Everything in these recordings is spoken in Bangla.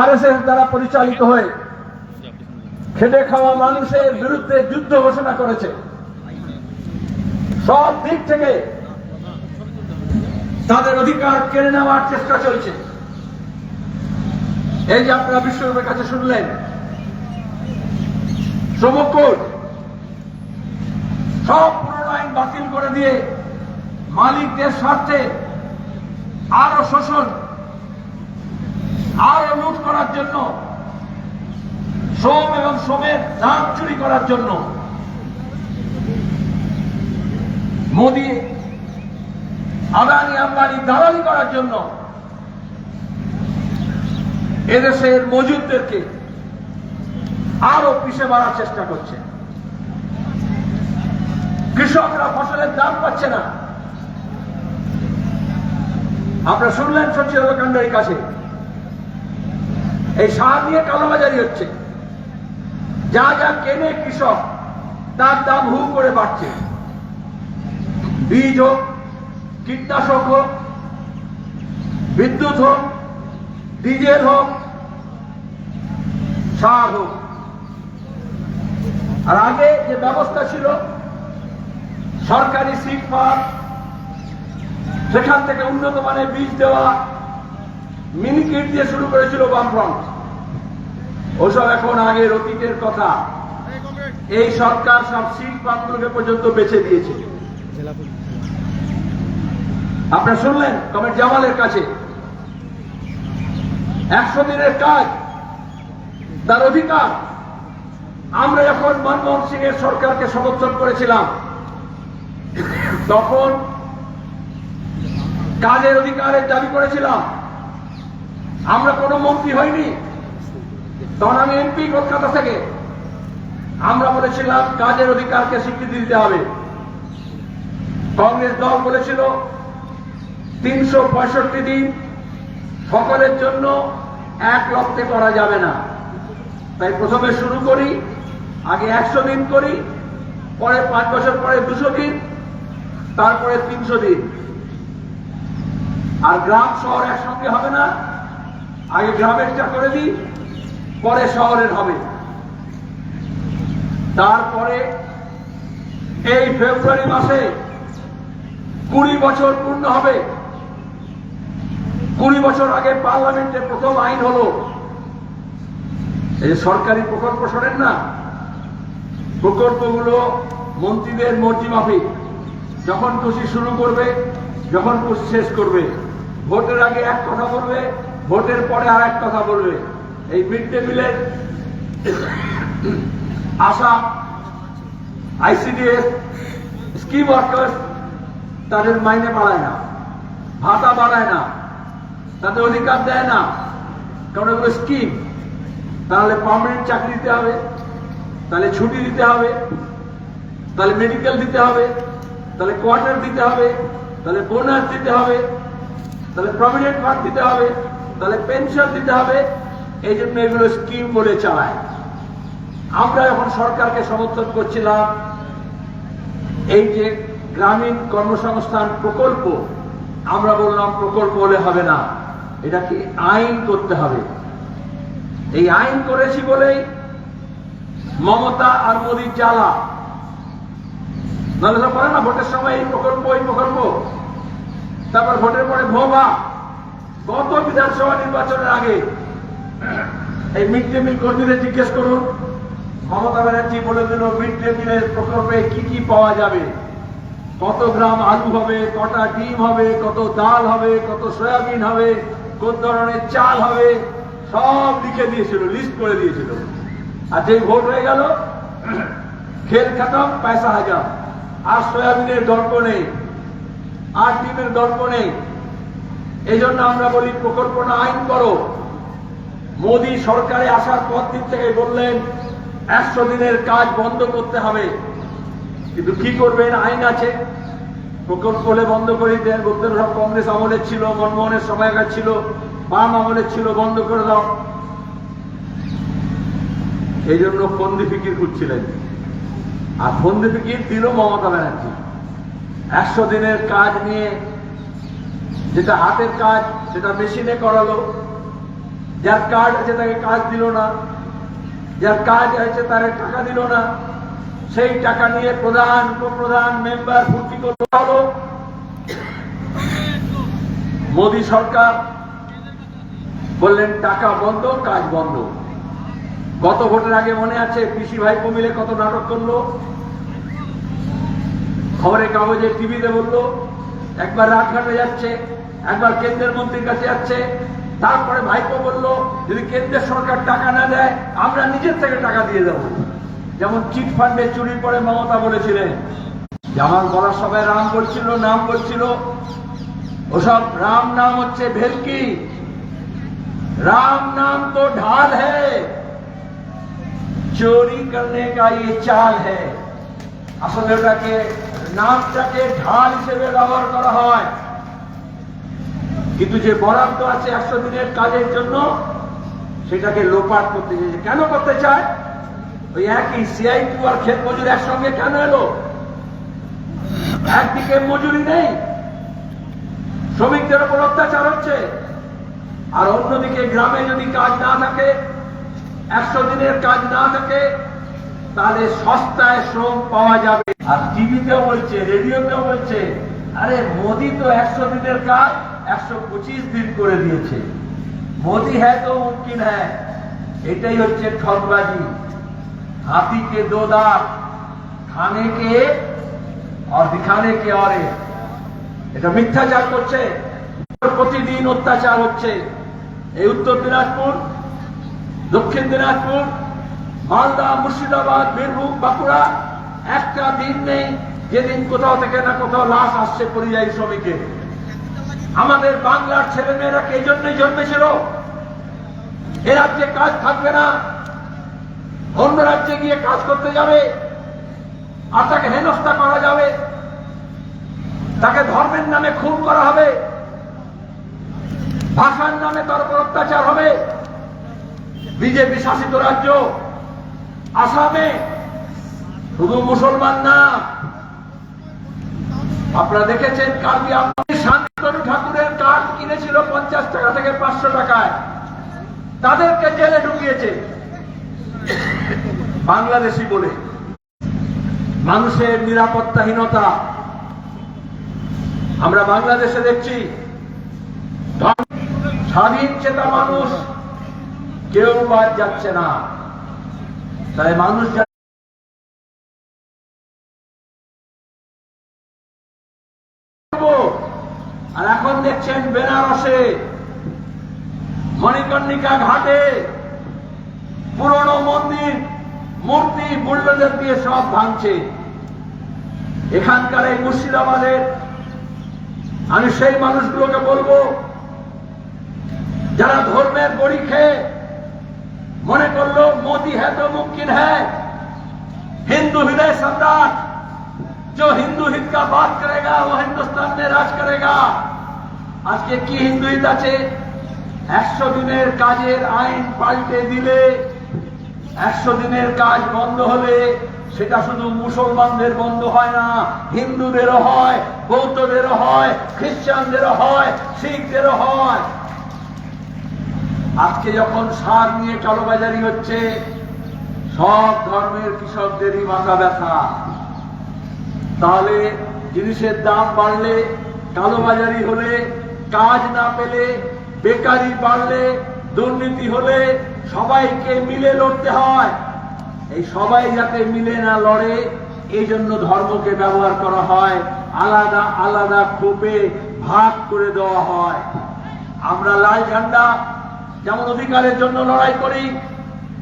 আরএসএস দ্বারা পরিচালিত হয়ে খেটে খাওয়া মানুষের বিরুদ্ধে যুদ্ধ ঘোষণা করেছে। সব দিক থেকে তাদের অধিকার কেড়ে নেওয়ার চেষ্টা চলছে। এই যে আপনারা বিশ্বরূপের কাছে শুনলেন শ্রমকোট সব পুরনো আইন বাতিল করে দিয়ে মালিকদের স্বার্থে আরও শোষণ আরও লুট করার জন্য। শ্রম এবং শ্রমের দাম চুরি করার জন্য। মোদী আদানি আম্বানি দালালি করার জন্য। এদেশের মজুদদেরকে আরও পিছিয়ে মারার চেষ্টা করছে। কৃষকরা ফসলের দাম পাচ্ছে না। আপনারা শুনলেন সচিব কান্ডারির কাছে। এই সার নিয়ে কালোবাজারি হচ্ছে। যা যা কেনে কৃষক, তার দাম হু করে বাড়ছে। বীজ হোক, কীটনাশক হোক, বিদ্যুৎ হোক, ডিজেল হোক, সার হোক। আর আগে যে ব্যবস্থা ছিল, সরকারি সিট পাওয়ার সেখান থেকে উন্নত মানের বীজ দেওয়া মিনিকিট দিয়ে শুরু করেছিল বামফ্রন্ট। ওসব এখন আগের অতীতের কথা। এই সরকার সব সিট পাম্পগুলোকে পর্যন্ত বেছে দিয়েছে। আপনারা শুনলেন? কমেন্ট জামালের কাছে। একশো দিনের কাজ, তার অধিকার। আমরা যখন মনমোহন সিং এর সরকারকে সমর্থন করেছিলাম, তখন কাজের অধিকারের দাবি করেছিলাম। আমরা কোনো মন্ত্রী হইনি। তখন আমি এমপি কলকাতা থেকে। আমরা বলেছিলাম, কাজের অধিকারকে স্বীকৃতি দিতে হবে। কংগ্রেস দল বলেছিল, তিনশো পঁয়ষট্টি দিন সকলের জন্য এক লক্ষে করা যাবে না। তাই প্রথমে শুরু করি, আগে একশো দিন করি, পরে পাঁচ বছর, পরে দুশো দিন, তারপরে তিনশো দিন। আর গ্রাম শহর একসঙ্গে হবে না। আগে গ্রামেরটা করে দিই, পরে শহরের হবে। তারপরে এই ফেব্রুয়ারি মাসে কুড়ি বছর পূর্ণ হবে। কুড়ি বছর আগে পার্লামেন্টে প্রথম আইন হলো, এই সরকারি প্রকল্প শোনেন না? প্রকল্পগুলো মন্ত্রীদের মর্জি মাফিক। যখন খুশি শুরু করবে, যখন খুশি শেষ করবে। ভোটের আগে এক কথা বলবে ভোটের পরে আর এক কথা বলবে। এই মিড ডে মিলের আশা আইসিডিএস, স্কিম ওয়ার্কার্স তাদের মাইনে বাড়ায় না, ভাতা বাড়ায় না, তাদের অধিকার দেয় না। কারণ এগুলো স্কিম। তাহলে পার্মানেন্ট চাকরি দিতে হবে, তাহলে ছুটি দিতে হবে, তাহলে মেডিকেল দিতে হবে, তাহলে কোয়ার্টার দিতে হবে, তাহলে বোনাস দিতে হবে, তাহলে প্রভিডেন্ট ফান্ড দিতে হবে। তাহলে পেনশন দিতে হবে, এই জন্য এগুলো স্কিম বলে চালায় আমরা এখন সরকারকে সমর্থন করছিলাম, এই যে গ্রামীণ কর্মসংস্থান প্রকল্প, আমরা বললাম প্রকল্প হলে হবে না এটাকে আইন করতে হবে। এই আইন করেছি বলেই মমতা আর মোদীর জ্বালা। নাহলে করে না, ভোটের সময় এই প্রকল্প এই প্রকল্প। তারপর ভোটের পরে ভোবা গত বিধানসভা নির্বাচনের আগে এই মিড ডে মিল কর্মীদের জিজ্ঞেস করুন, মমতা ব্যানার্জি বলে দিল, মিড ডে মিলের প্রকল্পে কি কি পাওয়া যাবে? কত গ্রাম আলু হবে, কটা ডিম হবে, কত ডাল হবে, কত সয়াবিন হবে, কোন ধরনের চাল হবে? সব লিখে দিয়েছিল, লিস্ট করে দিয়েছিল। আর যেই ভোট হয়ে গেল, খেল খাতাম, পয়সা হাজার আর সয়াবিনের গল্প নেই আর ডিমের গল্প নেই এই জন্য আমরা বলি, প্রকল্প না, আইন করো। মোদী সরকারে আসার পর দিন থেকে বললেন, একশো দিনের কাজ বন্ধ করতে হবে। কিন্তু কি করবেন? আইন আছে। প্রকল্প হলে বন্ধ করে দেন। বলতে সব কংগ্রেস আমলের ছিল, মনমোহনের সময়কার ছিল। বাম আমলের ছিল, বন্ধ করে দাও। এই জন্য ফন্দি ফিকির করছিলেন আর ফন্দি ফিকির দিল মমতা ব্যানার্জি। একশো দিনের কাজ নিয়ে যেটা হাতের কাজ, সেটা মেশিনে করালো। যার কার্ড আছে তাকে কাজ দিল না। যার কাজ আছে তারে টাকা দিল না। সেই টাকা নিয়ে প্রধান, উপপ্রধান মেম্বার ভর্তি করতে হলো মোদী সরকার বললেন, টাকা বন্ধ, কাজ বন্ধ। গত ভোটের আগে মনে আছে পিসি ভাইপো মিলে কত নাটক করল? খবরের কাগজে টিভিতে বলল, একবার রাজঘাটে যাচ্ছে। একবার কেন্দ্রের মন্ত্রীর কাছে যাচ্ছে তারপরে ভাইপো বলল যদি কেন্দ্রের সরকার টাকা না দেয় আমরা নিজের থেকে টাকা দিয়ে দেবো যেমন চিট ফান্ডে চুরি পরে মমতা বলেছিলেন যে আমার বলার সবাই রাম বলছিল নাম বলছিল ওসব রাম নাম হচ্ছে ভেলকি राम नाम तो ढाल है चोरी करने का ये चाल है আসলে ওটাকে নামটাকে ঢাল হিসেবে ব্যবহার করা হয় কিন্তু যে বরাদ্দ আছে একশো দিনের কাজের জন্য, সেটাকে লোপাট করতে চাইছে কেন করতে চায়? ওই একই সিআই টু আর ক্ষেত মজুর একসঙ্গে কেন এলো? একদিকে মজুরি নেই, শ্রমিকদের উপর অত্যাচার হচ্ছে, আর অন্যদিকে গ্রামে যদি কাজ না থাকে, একশো দিনের কাজ না থাকে, তাহলে সস্তায় শ্রম পাওয়া যাবে। আর টিভিতেও বলছে, রেডিওতেও বলছে, আরে মোদি তো একশো দিনের কাজ একশো পঁচিশ দিন করে দিয়েছে। মোদি হ্যাঁ তো মুমকিন হ্যাঁ এটাই হচ্ছে ঠকবাজি হাতি কে দো দাঁত আর দিখানে কে অরে এটা মিথ্যাচার করছে, প্রতিদিন অত্যাচার হচ্ছে। এই উত্তর দিনাজপুর, দক্ষিণ দিনাজপুর, মালদা, মুর্শিদাবাদ, বীরভূম, বাঁকুড়া, একটা দিন নেই, যেদিন কোথাও থেকে না কোথাও লাশ আসছে পরিযায়ী শ্রমিকের। আমাদের বাংলার ছেলে মেয়েরা কে জন্যই জন্মেছিল? এ রাজ্যে কাজ থাকবে না। অন্য রাজ্যে গিয়ে কাজ করতে যাবে। আর তাকে হেনস্থা করা যাবে। তাকে ধর্মের নামে খুন করা হবে। ভাষার নামে তার উপর অত্যাচার হবে। বিজেপি শাসিত রাজ্য আসামে শুধু মুসলমান না। আপনারা দেখেছেন কার্বি আংলং ঠাকুরের কার্ড কিনেছিল পঞ্চাশ টাকা থেকে পাঁচশো টাকায়। তাদেরকে জেলে ঢুকিয়েছে। বাংলাদেশি বলে। মানুষের নিরাপত্তাহীনতা। আমরা বাংলাদেশে দেখছি স্বাধীন চেতা মানুষ কেউ বাদ যাচ্ছে না। তাই মানুষ আর এখন দেখছেন বেনারসে মণিকর্ণিকা ঘাটে পুরনো মন্দির, মূর্তি, বুল্ডোজার দিয়ে সব ভাঙছে। এখানকার এই মুর্শিদাবাদের আমি সেই মানুষগুলোকে বলব, যারা ধর্মের গড়ি খেয়ে মনে করল মোদি হ্যাঁ তো মুমকিন হ্যাঁ হিন্দু হৃদয় সম্রাট जो हिंदू हित का बात करेगा वो हिंदुस्तान में राज करेगा আজকে কি হিন্দু হিত আছে একশো দিনের কাজের আইন পাল্টে দিলে একশো দিনের কাজ বন্ধ হলে সেটা শুধু মুসলমানদের বন্ধ হয় না হিন্দুদেরও হয় বৌদ্ধদেরও হয় খ্রিস্টানদেরও হয় শিখদেরও হয় আজকে যখন সার নিয়ে কালোবাজারি হচ্ছে সব ধর্মের কৃষকদেরই মাথা ব্যথা তাহলে জিনিসের দাম বাড়লে, কালোবাজারি হলে, কাজ না পেলে, বেকারি বাড়লে, দুর্নীতি হলে সবাইকে মিলে লড়তে হয়। এই সবাই যাতে মিলে না লড়ে এই জন্য ধর্মকে ব্যবহার করা হয়। আলাদা আলাদা খোপে ভাগ করে দেওয়া হয়। আমরা লাল ঝান্ডা যেমন অধিকারের জন্য লড়াই করি,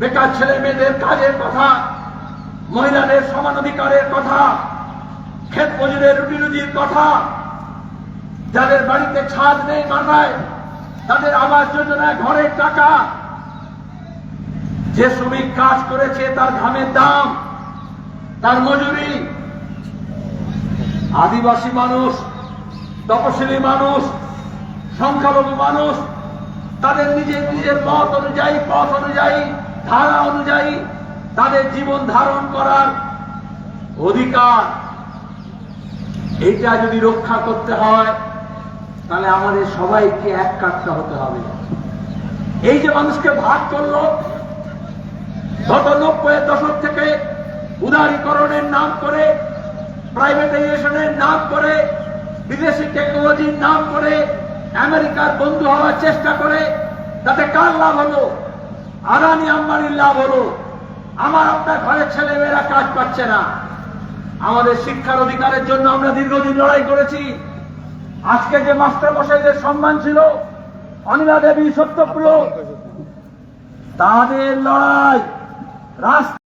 বেকার ছেলে মেয়েদের কাজের কথা, মহিলাদের সমান অধিকারের কথা মজুরের রুটি রুজির কথা। যাদের বাড়িতে ছাদ নেই মাথায়, তাদের আবাস যোজনায় ঘরের টাকা। যে শ্রমিক কাজ করেছে তার ঘামের দাম, তার মজুরি। আদিবাসী মানুষ, তপশিলি মানুষ, সংখ্যালঘু মানুষ, তাদের নিজের নিজের মত অনুযায়ী, পথ অনুযায়ী, ধারা অনুযায়ী তাদের জীবন ধারণ করার অধিকার এটা যদি রক্ষা করতে হয়, তাহলে আমাদের সবাইকে এক কাটতে হতে হবে। এই যে মানুষকে ভাগ করল, গত নব্বই দশক থেকে উদারীকরণের নাম করে প্রাইভেটাইজেশনের নাম করে, বিদেশি টেকনোলজির নাম করে, আমেরিকার বন্ধু হওয়ার চেষ্টা করে, তাতে কার লাভ হলো? আদানি আম্বানির লাভ হলো। আমার আপনার ঘরের ছেলে মেয়েরা কাজ পাচ্ছে না। আমাদের শিক্ষার অধিকারের জন্য আমরা দীর্ঘদিন লড়াই করেছি। আজকে যে মাস্টার মশাইদের সম্মান ছিল, অনিলা দেবী সত্যপ্রিয়, তাদের লড়াই রাস্তা